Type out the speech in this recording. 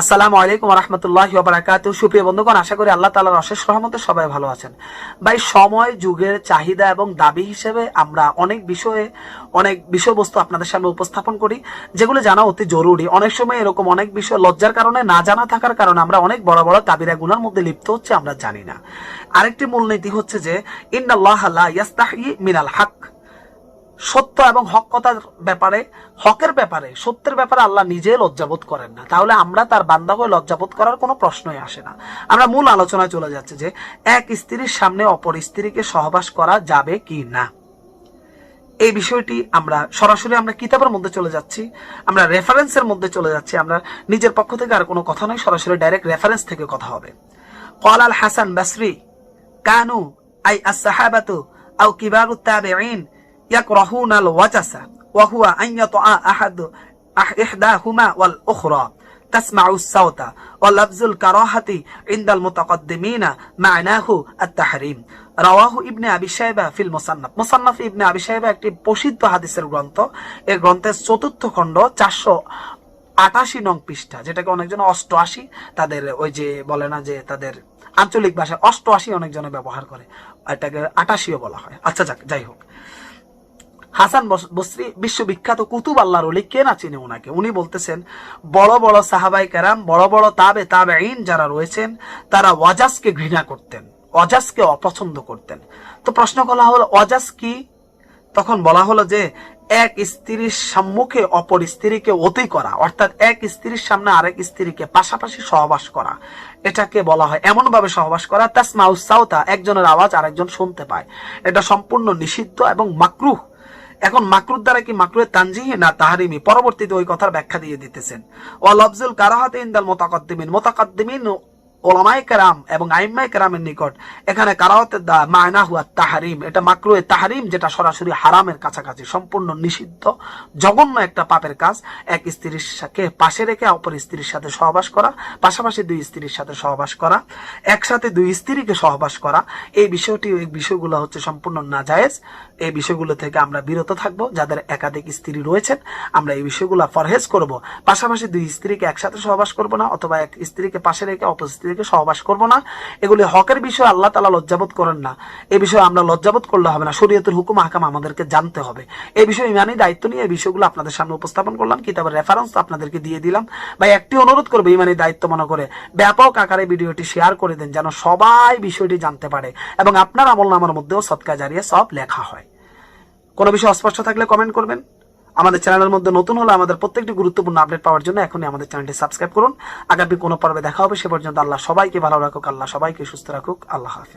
আসসালামু আলাইকুম রহমতুল্লাহ বারাকাত সুপ্রিয় বন্ধুগণ, আশা করি আল্লাহ তালার অশেষ রহমতে সবাই ভালো আছেন। ভাই, সময়, যুগের চাহিদা এবং দাবি হিসেবে আমরা অনেক বিষয়ে, অনেক বিষয়বস্তু আপনাদের সামনে উপস্থাপন করি, যেগুলো জানা অতি জরুরি। অনেক সময় এরকম অনেক বিষয় লজ্জার কারণে না জানা থাকার কারণে আমরা অনেক বড় বড় কাবিরা গুনার মধ্যে লিপ্ত হচ্ছে, আমরা জানি না। আরেকটি মূলনীতি হচ্ছে যে, ইন্নাল্লাহ ইয়াস্তাহি মিনাল হক। সত্য এবং হক কথার ব্যাপারে, হকের ব্যাপারে, সত্যের ব্যাপারে আল্লাহ নিজে লজ্জাবোধ করেন না। তাহলে আমরা তার বান্দা হয়ে লজ্জাবোধ করার কোনো প্রশ্নই আসে না। আমরা মূল আলোচনায় চলে যাচ্ছে যে, এক স্ত্রীর সামনে অপর স্ত্রীকে সহবাস করা যাবে কি না? এই বিষয়টি আমরা সরাসরি আমরা কিতাবের মধ্যে চলে যাচ্ছি, আমরা রেফারেন্সের মধ্যে চলে যাচ্ছি, আমরা নিজের পক্ষ থেকে আর কোনো কথা নয়, সরাসরি ডাইরেক্ট রেফারেন্স থেকে কথা হবে। কল আল হাসান বাসরি কানু আই আসাহাবাতু আউ কিবারু তাবেইন يكرهون الوجس وهو أن يطع أحد أح- إحداهما والأخرى تسمع الصوت ولفظ الكراهة عند المتقدمين معناه التحريم রাওয়াহু ইবনে আবি সাহেবা ফিল মোসান্নাফ মোসান্নাফ ইবনে আবি সাহেবা একটি প্রসিদ্ধ হাদিসের গ্রন্থ এই গ্রন্থের চতুর্থ খণ্ড চারশো আটাশি নং পৃষ্ঠা যেটাকে অনেকজন অষ্টআশি তাদের ওই যে বলে না যে তাদের আঞ্চলিক ভাষায় অষ্টআশি অনেকজনে ব্যবহার করে এটাকে আটাশিও বলা হয় আচ্ছা যাক যাই হোক হাসান বস- বসরি বিশ্ববিখ্যাত কুতুব আল্লাহর অলি কে না চিনে ওনাকে উনি বলতেছেন, বড় বড় সাহাবাই কেরাম, বড় বড় তাবে তাবে যারা রয়েছেন, তারা ওয়াজাসকে ঘৃণা করতেন অজাসকে অপছন্দ করতেন। তো প্রশ্ন করা হলো অজাস কি? তখন বলা হলো যে, এক স্ত্রীর সম্মুখে অপর স্ত্রীকে অতি করা, অর্থাৎ এক স্ত্রীর সামনে আরেক স্ত্রীকে পাশাপাশি সহবাস করা। এটাকে বলা হয় এমন ভাবে সহবাস করা তাসমা উসাউতা একজনের আওয়াজ আরেকজন শুনতে পায়। এটা সম্পূর্ণ নিষিদ্ধ এবং মাকরুহ। এখন মাকরুর দ্বারা কি মাকরুয়ের তানজিহি? না তাহারিমি পরবর্তীতে ওই কথার ব্যাখ্যা দিয়ে দিতেছেন। ওয়াল লফজুল কারাহাতে ইন্দাল মোতাকদ্দিমিন। মোতাকদ্দিমিন ওলামাই কেরাম এবং আইম্মাই কেরামের নিকট এখানে কারাহতের দা, মায়না হুয়া তাহারিম। এটা মাকরুয়ে তাহারিম যেটা সরাসরি হারামের কাছাকাছি, সম্পূর্ণ নিষিদ্ধ, জঘন্য একটা পাপের কাজ। এক স্ত্রীর সাথে পাশে রেখে অপর স্ত্রীর সাথে সহবাস করা, পাশাপাশি দুই স্ত্রীর সাথে সহবাস করা, একসাথে দুই স্ত্রীকে সহবাস করা। এই বিষয়টি, এই বিষয়গুলো হচ্ছে সম্পূর্ণ নাজায়েজ। এই বিষয়গুলো থেকে আমরা বিরত থাকব। যাদের একাধিক স্ত্রী রয়েছেন, আমরা এই বিষয়গুলো ফরহেজ করব। পাশাপাশি দুই স্ত্রীকে একসাথে সহবাস করব না, অথবা এক স্ত্রীকে পাশে রেখে অপর স্ত্রীকে সহবাস করব না। এগুলি হকের বিষয়, আল্লাহ তালা লজ্জাবোধ করেন না। এই বিষয়ে আমরা লজ্জাবোধ করলে হবে না। শরীয়তের হুকুম হাকাম আমাদেরকে জানতে হবে। এই বিষয়ে ইমানি দায়িত্ব নিয়ে এই বিষয়গুলো আপনাদের সামনে উপস্থাপন করলাম। কিতাবের রেফারেন্স আপনাদেরকে দিয়ে দিলাম। ভাই, একটি অনুরোধ করব ইমানি দায়িত্ব মনে করে ব্যাপক আকারে ভিডিওটি শেয়ার করে দেন, যেন সবাই বিষয়টি জানতে পারে এবং আপনার আমল নামার মধ্যেও সৎকা জারিয়ে সব লেখা হয়। কোনো বিষয় অস্পষ্ট থাকলে কমেন্ট করবেন। আমাদের চ্যানেলের মধ্যে নতুন হলে আমাদের প্রত্যেকটি গুরুত্বপূর্ণ আপডেট পাওয়ার জন্য এখনই আমাদের চ্যানেলটি সাবস্ক্রাইব করুন। আগামী কোনো পর্বে দেখা হবে, সে পর্যন্ত আল্লাহ সবাইকে ভালো রাখুক, আল্লাহ সবাইকে সুস্থ রাখুক, আল্লাহ হাফিজ।